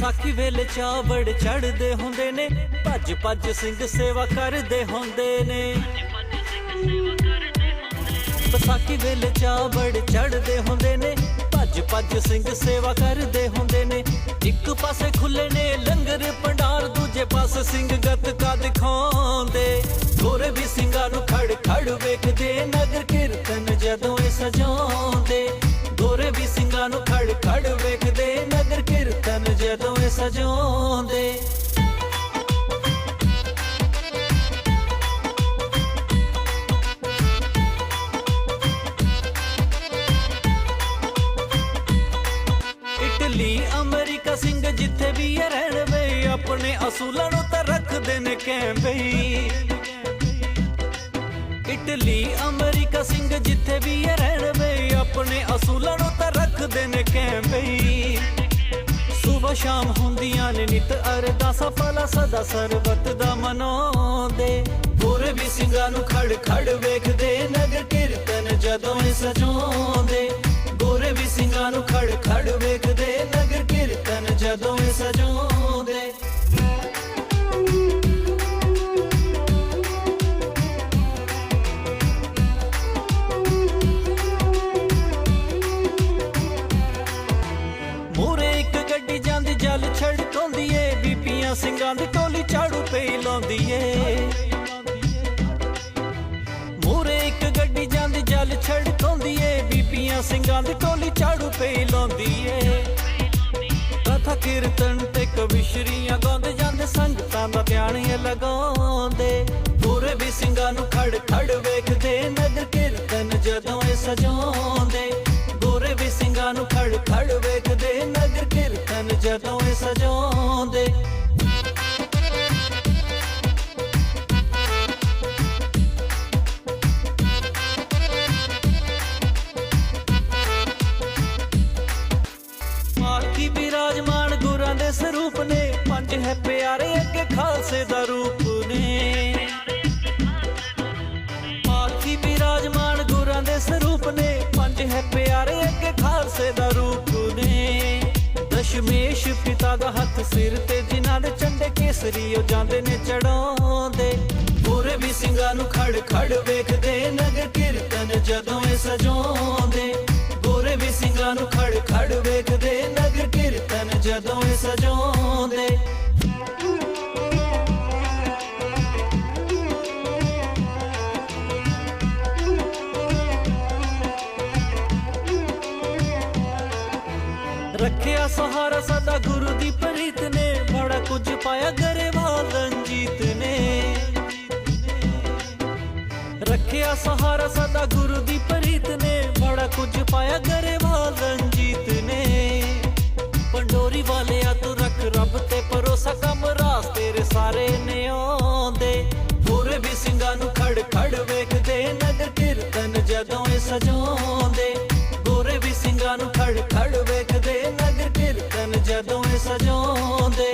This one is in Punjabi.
ਵਿਸਾਖੀ ਵੇਲੇ ਚਾਵੜ ਚੜਦੇ ਹੁੰਦੇ ਨੇ, ਭੱਜ ਭੱਜ ਸਿੰਘ ਸੇਵਾ ਕਰਦੇ ਹੁੰਦੇ ਨੇ। ਵਿਸਾਖੀ ਵੇਲੇ ਚਾਵੜ ਚੜਦੇ ਹੁੰਦੇ ਨੇ, ਭੱਜ ਭੱਜ ਸਿੰਘ ਸੇਵਾ ਕਰਦੇ ਹੁੰਦੇ ਨੇ। ਇੱਕ ਪਾਸੇ ਖੁੱਲੇ ਨੇ ਲੰਗਰ ਭੰਡਾਰ, ਦੂਜੇ ਪਾਸੇ ਸਿੰਘ ਗੱਤਕਾ ਦਿਖਾਉਂਦੇ। ਗੋਰੇ ਵੀ ਸਿੰਘਾਂ ਨੂੰ ਖੜ ਖੜ ਵੇਖਦੇ, ਨਗਰ ਕੀਰਤਨ ਜਦੋਂ ਇਹ ਸਜਾਉਂਦੇ। ਗੋਰੇ ਵੀ ਸਿੰਘਾਂ ਨੂੰ ਖੜ ਖੜ ਵੇਖਦੇ ਅਮਰੀਕਾ ਸਿੰਘ ਜਿੱਥੇ ਵੀ ਇਹ ਰਹਿਣ ਵੇ ਆਪਣੇ ਅਸੂਲਾਂ ਨੂੰ ਤਾਂ ਰੱਖਦੇ ਨੇ ਕੈਂਬੇ ਇਟਲੀ, ਅਮਰੀਕਾ ਸਿੰਘ ਜਿੱਥੇ ਵੀ ਇਹ ਰਹਿਣ ਵੇ ਆਪਣੇ ਅਸੂਲਾਂ ਨੂੰ ਤਾਂ ਰੱਖਦੇ ਨੇ ਕੈਂਬੇ ਸੁਬਹ ਸ਼ਾਮ ਹੁੰਦੀਆਂ ਨੇ ਨਿਤ ਅਰਦਾਸਾਂ ਭਲਾ ਸਦਾ ਸਰਬਤ ਦਾ ਮਨਾਉਂਦੇ। ਗੋਰੇ ਵੀ ਸਿੰਘਾਂ ਨੂੰ ਖੜ ਖੜ ਵੇਖਦੇ, ਨਗਰ ਕੀਰਤਨ ਜਦੋਂ ਇਹ ਸਜਾਉਂਦੇ ਸਿੰਘਾਂ ਦੀ ਟੋਲੀ ਝਾੜੂ ਪਈ ਲਾਉਂਦੀ ਏ ਮੂਰੇ ਇੱਕ ਗੱਡੀ ਜਾਂਦੀ, ਜਲ ਛੜਕਾਉਂਦੀ ਏ ਬੀਬੀਆਂ ਸਿੰਘਾਂ ਦੀ ਟੋਲੀ ਝਾੜੂ ਪਈ ਲਾਉਂਦੀ ਏ ਕਥਾ ਕੀਰਤਨ ਤੇ ਕਵਿਸ਼ਰੀਆਂ ਗਾਉਂਦੇ ਜਾਂਦੇ, ਸੰਗਤਾਂ ਦਾ ਧਿਆਨ ਲਗਾਉਂਦੇ। ਪੂਰੇ ਵੀ ਸਿੰਘਾਂ ਨੂੰ ਖੜ ਖੜ ਵੇਖਦੇ, ਨਗਰ ਕੀਰਤਨ ਜਦੋਂ ਇਹ ਸਜਾਉਂਦੇ। ਗੋਰੇ ਵੀ ਸਿੰਘਾਂ ਨੂੰ ਖੜ ਖੜ ਵੇਖਦੇ, ਨਗਰ ਕੀਰਤਨ ਜਦੋਂ ਇਹ ਸਜਾਉਂਦੇ। ਹੈ ਪਿਆਰੇ ਅੱਗੇ ਖਾਲਸੇ ਦਾ ਰੂਪ ਨੇ। ਦਸ਼ਮੇਸ਼ ਪਿਤਾ ਦਾ ਹੱਥ ਸਿਰ ਤੇ, ਜਿਨ੍ਹਾਂ ਦੇ ਚੰਡੇ ਕੇਸਰੀ ਉਹ ਜਾਂਦੇ ਨੇ ਚੜਾਉਂਦੇ। ਪੂਰੇ ਵੀ ਸਿੰਘਾਂ ਨੂੰ ਖੜ ਖੜ ਵੇਖਦੇ, ਨਗਰ ਕੀਰਤਨ ਜਦੋਂ ਇਹ ਸਜਾਉਂਦੇ। ਗੋਰੇ ਵੀ ਸਿੰਘਾਂ ਨੂੰ ਖੜ ਖੜ ਵੇਖਦੇ, ਨਗਰ ਕੀਰਤਨ ਜਦੋਂ ਇਹ ਸਜਾਉਂਦੇ। ਰੱਖਿਆ ਸਹਾਰਾ ਸਾਡਾ ਗੁਰੂ ਦੀ ਪ੍ਰੀਤ ਨੇ। ਬੜਾ ਕੁਝ ਪਾਇਆ ਗਰੇਵਾਲ ਰਣਜੀਤ ਨੇ। ਰੱਖਿਆ ਸਹਾਰਾ ਸਾਡਾ ਗੁਰੂ ਦੀ ਪ੍ਰੀਤ ਨੇ। ਬੜਾ ਕੁਝ ਪਾਇਆ ਗਰੇਵਾਲ ਰਣਜੀਤ ਨੇ। ਪੰਡੋਰੀ ਵਾਲਿਆ ਤੂੰ ਰੱਖ ਰੱਬ ਤੇ ਭਰੋਸਾ, ਕੰਮ ਰਾਸ ਤੇਰੇ ਸਾਰੇ ਨੇ ਆਉਂਦੇ। ਪੂਰੇ ਵੀ ਸਿੰਘਾਂ ਨੂੰ ਖੜ ਖੜ ਵੇਖਦੇ, ਨਗਰ ਕੀਰਤਨ ਜਦੋਂ ਇਹ ਸਜਾਉਂਦੇ। ਲੋਕਾਂ ਨੂੰ ਖੜ ਖੜ ਵੇਖਦੇ ਨਗਰ ਕੀਰਤਨ ਜਦੋਂ ਇਹ ਸਜਾਉਂਦੇ